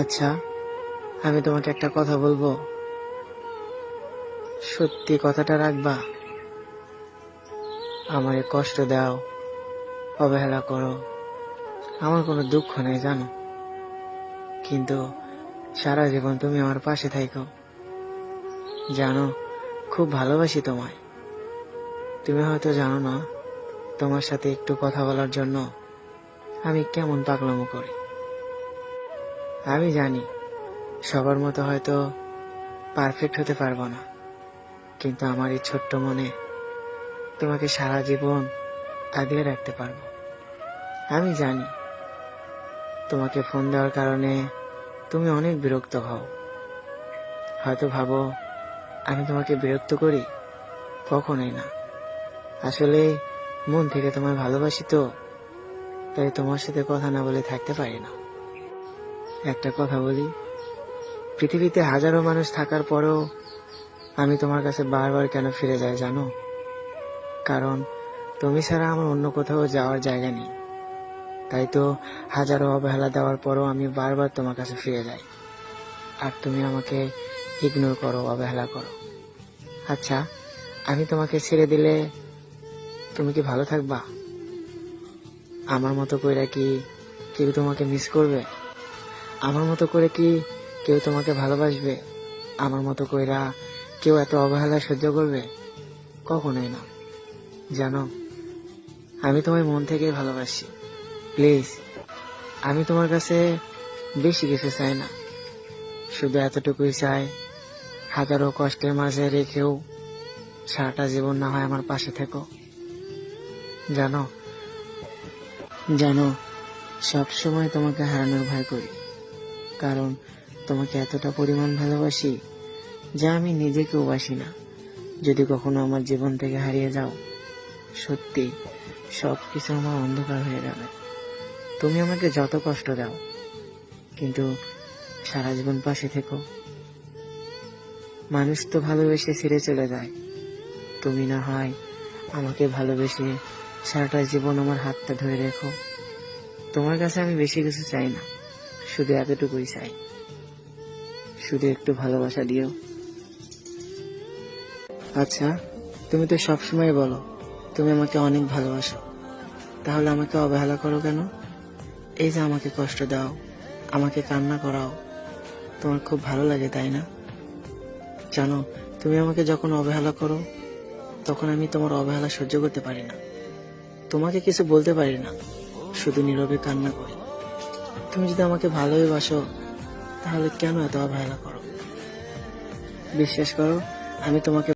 আচ্ছা আমি তোমাকে একটা কথা বলব। সত্যি কথাটা রাখবা? আমারে কষ্ট দাও, অবহেলা করো। আমার কোনো দুঃখ নেই, জানো? কিন্তু সারা জীবন তুমি আমার পাশে থাইকো। জানো, খুব ভালোবাসি তোমায়। তুমি হয়তো জানো না, তোমার সাথে একটু কথা বলার জন্য আমি কেমন পাগলামো করি। আমি জানি, সবার মতো হয়তো পারফেক্ট হতে পারব না। কিন্তু আমার এই ছোট্ট মনে তোমাকে সারা জীবন আগলে রাখতে পারব। আমি জানি, তোমাকে ফোন দেওয়ার কারণে তুমি অনেক বিরক্ত হও। হয়তো ভাবো, আমি তোমাকে বিরক্ত করি? কখনোই না। আসলে মন থেকে তোমায় ভালোবাসি তো, তাই তোমার সাথে কথা না বলে থাকতে পারি না। একটা কথা বলি। পৃথিবীতে হাজারো মানুষ থাকার পরেও আমি তোমার কাছে বারবার কেন ফিরে যাই জানো? কারণ তুমি ছাড়া আমার অন্য কোথাও যাওয়ার জায়গা নেই। তাই তো হাজারো অবহেলা দেওয়ার পরও আমি বারবার তোমার কাছে ফিরে যাই। আর তুমি আমাকে ইগনোর করো, অবহেলা করো। আচ্ছা আমি তোমাকে ছেড়ে দিলে তুমি কি ভালো থাকবা? আমার মতো কইরা কি কেউ তোমাকে মিস করবে? আমার মতো করে কি কেউ তোমাকে ভালোবাসবে? আমার মতো কইরা কেউ এত অবহেলা সহ্য করবে? কখনোই না। জানো, আমি তোমায় মন থেকে ভালোবাসি। প্লিজ, আমি তোমার কাছে বেশি কিছু চাই না। শুধু এতটুকুই চাই, হাজারো কষ্টের মাঝে রেখেও সারাটা জীবন না হয় আমার পাশে থেকো। জানো জানো সব সময় তোমাকে হারানোর ভয় করি। কারণ তোমাকে এতটা পরিমাণ ভালোবাসি যা আমি নিজেকেও বাসি না। যদি কখনো আমার জীবন থেকে হারিয়ে যাও, সত্যি সব কিছু আমার অন্ধকার হয়ে যাবে। তুমি আমাকে যত কষ্ট দাও, কিন্তু সারা জীবন পাশে থেকো। মানুষ তো ভালোবেসে ছেড়ে চলে যায়। তুমি না হয় আমাকে ভালোবেসে সারাটা জীবন আমার হাতটা ধরে রেখো। তোমার কাছে আমি বেশি কিছু চাই না। শুধু এতটুকুই চাই শুধু একটু ভালোবাসা দিও। আচ্ছা তুমি তো সবসময় বলো, তুমি আমাকে অনেক ভালোবাসো। তাহলে আমাকে অবহেলা করো কেন? এই যে আমাকে কষ্ট দাও, আমাকে কান্না করাও, তোমার খুব ভালো লাগে, তাই না? জানো, তুমি আমাকে যখন অবহেলা করো, তখন আমি তোমার অবহেলা সহ্য করতে পারি না। তোমাকে কিছু বলতে পারি না, শুধু নীরবে কান্না করি। তুমি যদি আমাকে ভালোই বাসো তাহলে কেন এত অবহেলা করো? বিশ্বাস করো আমি তোমাকে